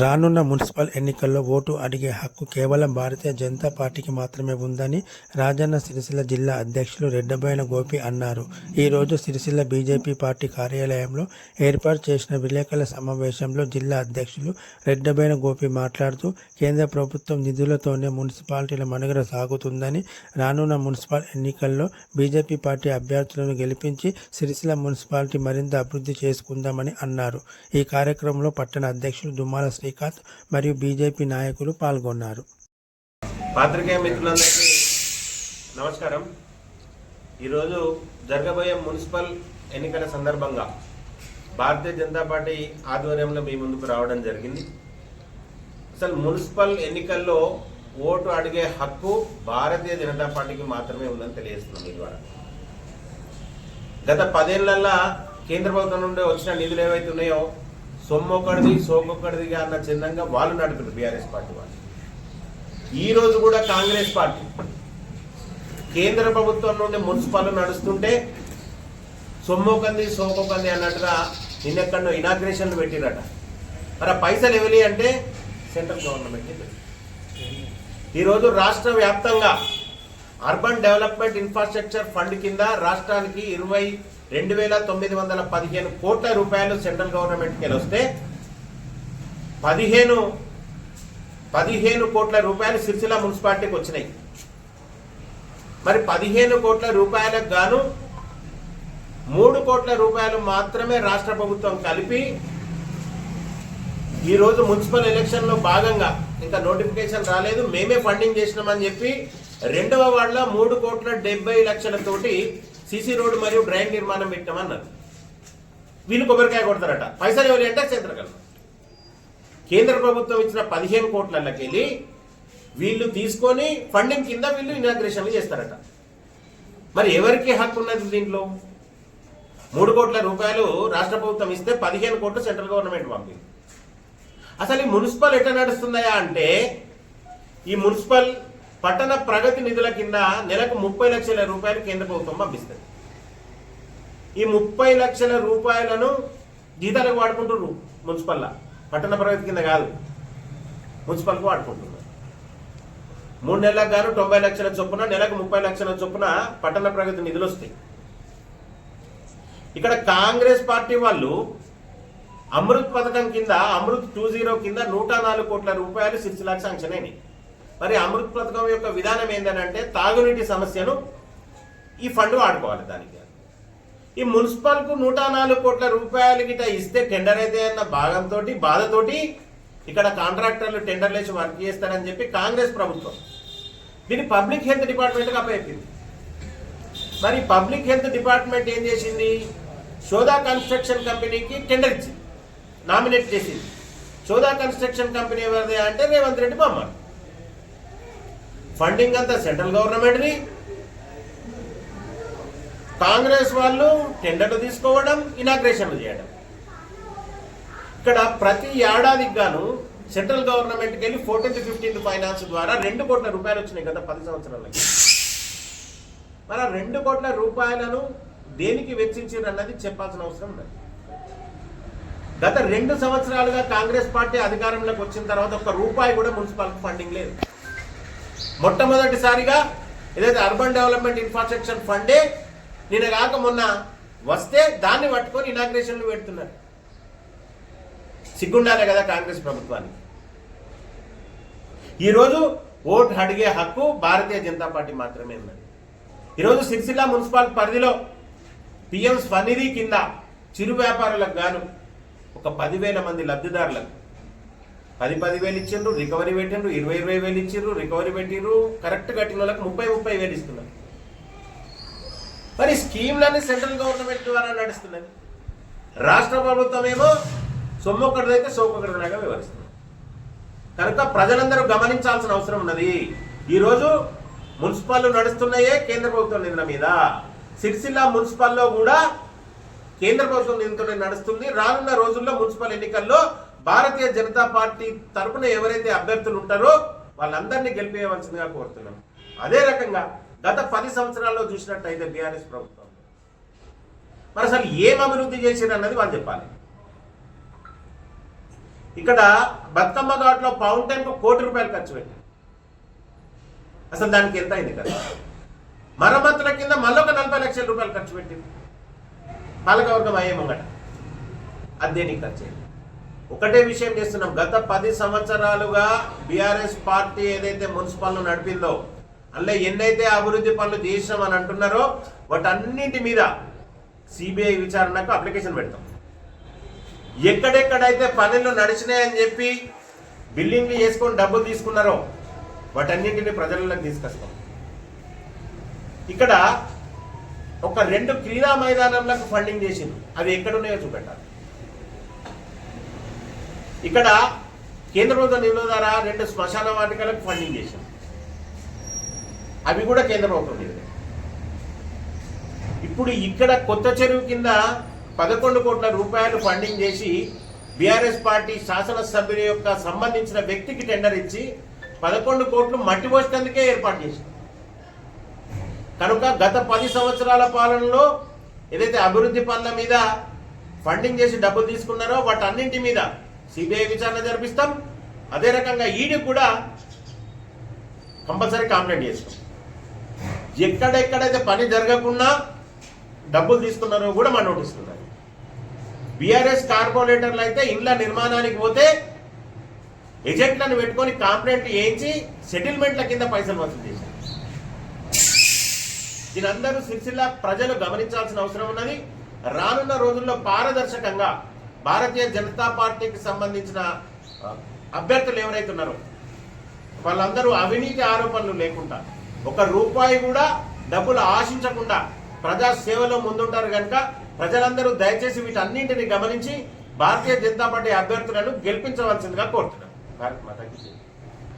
రానున్న మున్సిపల్ ఎన్నికల్లో ఓటు అడిగే హక్కు కేవలం భారతీయ జనతా పార్టీకి మాత్రమే ఉందని రాజన్న సిరిసిల్ల జిల్లా అధ్యక్షులు రెడ్డబోయిన గోపి అన్నారు. ఈరోజు సిరిసిల్ల బీజేపీ పార్టీ కార్యాలయంలో ఏర్పాటు చేసిన విలేకరుల సమావేశంలో జిల్లా అధ్యక్షులు రెడ్డబోయిన గోపి మాట్లాడుతూ కేంద్ర ప్రభుత్వం నిధులతోనే మున్సిపాలిటీల మనుగడ సాగుతుందని రానున్న మున్సిపల్ ఎన్నికల్లో బీజేపీ పార్టీ అభ్యర్థులను గెలిపించి సిరిసిల్ల మున్సిపాలిటీ మరింత అభివృద్ధి చేసుకుందామని అన్నారు. ఈ కార్యక్రమంలో పట్టణ అధ్యక్షులు దుమ్మాల శ్రీకాంత్ మరియు బీజేపీ నాయకులు పాల్గొన్నారు. పాత్రికేయ మిత్రులందరికీ నమస్కారం. ఈరోజు జరగబోయే మున్సిపల్ ఎన్నికల సందర్భంగా భారతీయ జనతా పార్టీ ఆధ్వర్యంలో మీ ముందుకు రావడం జరిగింది. అసలు మున్సిపల్ ఎన్నికల్లో ఓటు అడిగే హక్కు భారతీయ జనతా పార్టీకి మాత్రమే ఉందని తెలియజేస్తున్నాం మీ ద్వారా. గత పదేళ్ళల్లా కేంద్ర ప్రభుత్వం నుండి వచ్చిన నిధులు ఏవైతే ఉన్నాయో సొమ్మొక్కడిది సోకొక్కడిదిగా అన్న చిన్నంగా వాళ్ళు నడుపుతారు బీఆర్ఎస్ పార్టీ వాళ్ళు. ఈరోజు కూడా కాంగ్రెస్ పార్టీ కేంద్ర ప్రభుత్వం నుండి మున్సిపల్ నడుస్తుంటే సొమ్మొకంది సోకొకంది అన్నట్టుగా నిన్నెక్కడో ఇనాగ్రేషన్లు పెట్టిరట. మరి ఆ పైసలు ఎవరి అంటే సెంట్రల్ గవర్నమెంట్ ఈరోజు రాష్ట్ర వ్యాప్తంగా అర్బన్ డెవలప్మెంట్ ఇన్ఫ్రాస్ట్రక్చర్ ఫండ్ కింద రాష్ట్రానికి ఇరవై రెండు వేల తొమ్మిది వందల పదిహేను కోట్ల రూపాయలు సెంట్రల్ గవర్నమెంట్కి వస్తే పదిహేను పదిహేను కోట్ల రూపాయలు సిరిసిల్ల మున్సిపాలిటీకి వచ్చినాయి. మరి పదిహేను కోట్ల రూపాయలకు గాను మూడు కోట్ల రూపాయలు మాత్రమే రాష్ట్ర ప్రభుత్వం కలిపి ఈరోజు మున్సిపల్ ఎలక్షన్లో భాగంగా ఇంకా నోటిఫికేషన్ రాలేదు మేమే ఫండింగ్ చేసినామని చెప్పి రెండవ వార్డులో మూడు కోట్ల డెబ్బై లక్షలతోటి సీసీ రోడ్డు మరియు డ్రైన్ నిర్మాణం పెట్టామన్నారు. వీళ్ళు కొబ్బరికాయ కొడతారట. పైసలు ఎవరి అంటే సెంట్రల్ కేంద్ర ప్రభుత్వం ఇచ్చిన పదిహేను కోట్లకెళ్ళి వీళ్ళు తీసుకొని ఫండింగ్ కింద వీళ్ళు ఇనాగ్రేషన్లు చేస్తారట. మరి ఎవరికి హక్కు ఉన్నది దీంట్లో? మూడు కోట్ల రూపాయలు రాష్ట్ర ప్రభుత్వం ఇస్తే పదిహేను కోట్లు సెంట్రల్ గవర్నమెంట్ పంపింది. అసలు ఈ మున్సిపల్ ఎట్లా నడుస్తున్నాయా అంటే ఈ మున్సిపల్ పట్టణ ప్రగతి నిధుల కింద నెలకు ముప్పై లక్షల రూపాయలు కేంద్ర ప్రభుత్వం పంపిస్తుంది. ఈ ముప్పై లక్షల రూపాయలను జీతాలకు వాడుకుంటున్నారు మున్సిపల్లా. పట్టణ ప్రగతి కింద కాదు. మున్సిపల్కి వాడుకుంటున్నారు. మూడు నెలలకు గాను తొంభై లక్షల చొప్పున నెలకు ముప్పై లక్షల చొప్పున పట్టణ ప్రగతి నిధులు వస్తాయి. ఇక్కడ కాంగ్రెస్ పార్టీ వాళ్ళు అమృత్ పథకం కింద అమృత్ టూ జీరో కింద నూట నాలుగు కోట్ల రూపాయలు సిరిసిలాకి శాంక్షన్ అయినాయి. మరి అమృత్ పథకం యొక్క విధానం ఏంటంటే తాగునీటి సమస్యను ఈ ఫండ్ వాడుకోవాలి దానికి. ఈ మున్సిపల్కు నూట నాలుగు కోట్ల రూపాయలు గిట ఇస్తే టెండర్ అయితే అన్న భాగంతో బాధతోటి ఇక్కడ కాంట్రాక్టర్లు టెండర్లు వేసి వర్క్ చేస్తారని చెప్పి కాంగ్రెస్ ప్రభుత్వం దీన్ని పబ్లిక్ హెల్త్ డిపార్ట్మెంట్కి అప్పచెప్పింది మరి పబ్లిక్ హెల్త్ డిపార్ట్మెంట్ ఏం చేసింది? సోదా కన్స్ట్రక్షన్ కంపెనీకి టెండర్ ఇచ్చింది నామినేట్ చేసింది. సోదా కన్స్ట్రక్షన్ కంపెనీ ఎవరిది అంటే రేవంత్ రెడ్డి బొమ్మ. ఫండింగ్ అంతా సెంట్రల్ గవర్నమెంట్ని కాంగ్రెస్ వాళ్ళు టెండర్లు తీసుకోవడం ఇనాగ్రేషన్లు చేయడం. ఇక్కడ ప్రతి ఏడాదికి గాను సెంట్రల్ గవర్నమెంట్కి వెళ్ళి ఫోర్టీన్త్ ఫిఫ్టీన్త్ ఫైనాన్స్ ద్వారా రెండు కోట్ల రూపాయలు వచ్చినాయి కదా పది సంవత్సరాలకి. మరి ఆ రెండు కోట్ల రూపాయలను దేనికి వెచ్చించారు అన్నది చెప్పాల్సిన అవసరం లేదు. గత రెండు సంవత్సరాలుగా కాంగ్రెస్ పార్టీ అధికారంలోకి వచ్చిన తర్వాత ఒక్క రూపాయి కూడా మున్సిపాలిటీ ఫండింగ్ లేదు. మొట్టమొదటిసారిగా ఏదైతే అర్బన్ డెవలప్మెంట్ ఇన్ఫ్రాస్ట్రక్చర్ ఫండే నిన్న కాక మొన్న వస్తే దాన్ని పట్టుకొని ఇనాగ్రేషన్లు పెడుతున్నారు. సిగ్గుండాలే కదా కాంగ్రెస్ ప్రభుత్వానికి. ఈరోజు ఓటు అడిగే హక్కు భారతీయ జనతా పార్టీ మాత్రమే ఉన్నది. ఈరోజు సిరిసిల్ల మున్సిపాల్ పరిధిలో పిఎం స్వనిధి కింద చిరు వ్యాపారులకు గాను ఒక పదివేల మంది లబ్ధిదారులకు పది పదివేలు ఇచ్చిండ్రు రికవరీ పెట్టిండ్రు ఇరవై ఇరవై వేలు ఇచ్చిండ్రు రికవరీ పెట్టిండ్రు కరెక్ట్ కట్టిన వాళ్ళకి ముప్పై ముప్పై వేలు ఇస్తున్నారు. మరి స్కీమ్లన్నీ సెంట్రల్ గవర్నమెంట్ ద్వారా నడుస్తున్నది. రాష్ట్ర ప్రభుత్వం ఏమో సొమ్మొక్కడిదైతే సోకొక్కడిలాగా వివరిస్తుంది. కనుక ప్రజలందరూ గమనించాల్సిన అవసరం ఉన్నది. ఈరోజు మున్సిపల్ నడుస్తున్నాయే కేంద్ర ప్రభుత్వం నిధుల మీద. సిరిసిల్ల మున్సిపల్లో కూడా కేంద్ర ప్రభుత్వం నిధులతో నడుస్తుంది. రానున్న రోజుల్లో మున్సిపల్ ఎన్నికల్లో భారతీయ జనతా పార్టీ తరపున ఎవరైతే అభ్యర్థులు ఉంటారో వాళ్ళందరినీ గెలిపేయవలసిందిగా కోరుతున్నాం. అదే రకంగా గత పది సంవత్సరాల్లో చూసినట్టయితే బీఆర్ఎస్ ప్రభుత్వం. మరి అసలు ఏం అభివృద్ధి చేశారు అన్నది వాళ్ళు చెప్పాలి. ఇక్కడ బతుకమ్మ ఘాట్లో పవన్కు కోటి రూపాయలు ఖర్చు పెట్టారు. అసలు దానికి ఎంత అయింది కదా మరమ్మతుల కింద మళ్ళొక నలభై లక్షల రూపాయలు ఖర్చు పెట్టింది. పాలకవర్గం అయ్యే ముంగట. అది దేనికి ఖర్చు అయింది? ఒకటే విషయం చేస్తున్నాం. గత పది సంవత్సరాలుగా బీఆర్ఎస్ పార్టీ ఏదైతే మున్సిపల్ నడిపిందో అందులో ఎన్నైతే అభివృద్ధి పనులు చేసినామని అంటున్నారో వాటన్నింటి మీద సిబిఐ విచారణకు అప్లికేషన్ పెడతాం. ఎక్కడెక్కడైతే పనులు నడిచినాయని చెప్పి బిల్డింగ్లు చేసుకొని డబ్బులు తీసుకున్నారో వాటన్నింటిని ప్రజలకు తీసుకొస్తాం. ఇక్కడ ఒక రెండు క్రీడా మైదానంలకు ఫండింగ్ చేసింది అవి ఎక్కడున్నాయో చూపెట్టాలి. ఇక్కడ కేంద్ర ప్రభుత్వం నిధుల ద్వారా రెండు శ్మశాన వాటికలకు ఫండింగ్ చేశాం. అవి కూడా కేంద్ర ప్రభుత్వం నిధులే. ఇప్పుడు ఇక్కడ కొత్త చెరువు కింద పదకొండు కోట్ల రూపాయలు ఫండింగ్ చేసి బీఆర్ఎస్ పార్టీ శాసనసభ్యుల యొక్క సంబంధించిన వ్యక్తికి టెండర్ ఇచ్చి పదకొండు కోట్లు మట్టి పోసినందుకే ఏర్పాటు చేసింది కనుక గత పది సంవత్సరాల పాలనలో ఏదైతే అభివృద్ధి పనుల మీద ఫండింగ్ చేసి డబ్బులు తీసుకున్నారో వాటన్నింటి మీద సిబిఐ విచారణ జరిపిస్తాం. అదే రకంగా ఈడీ కూడా కంపల్సరీ కంప్లైంట్ చేస్తాం. ఎక్కడెక్కడైతే పని జరగకుండా డబ్బులు తీసుకున్నారో కూడా మా నోటీసులు ఉన్నాయి బీఆర్ఎస్ కార్పొరేటర్లు అయితే ఇండ్ల నిర్మాణానికి పోతే ఎజెంట్లను పెట్టుకొని కాంప్లైంట్ వేయించి సెటిల్మెంట్ల కింద పైసలు వసూలు చేశారు. దీని అందరూ సిరిసిల్ల ప్రజలు గమనించాల్సిన అవసరం ఉన్నది. రానున్న రోజుల్లో పారదర్శకంగా భారతీయ జనతా పార్టీకి సంబంధించిన అభ్యర్థులు ఎవరైతే ఉన్నారో వాళ్ళందరూ అవినీతి ఆరోపణలు లేకుండా ఒక రూపాయి కూడా డబ్బులు ఆశించకుండా ప్రజా సేవలో ముందుంటారు కనుక ప్రజలందరూ దయచేసి వీటన్నింటిని గమనించి భారతీయ జనతా పార్టీ అభ్యర్థులను గెలిపించవలసిందిగా కోరుతున్నాను భారత్ మాతాకి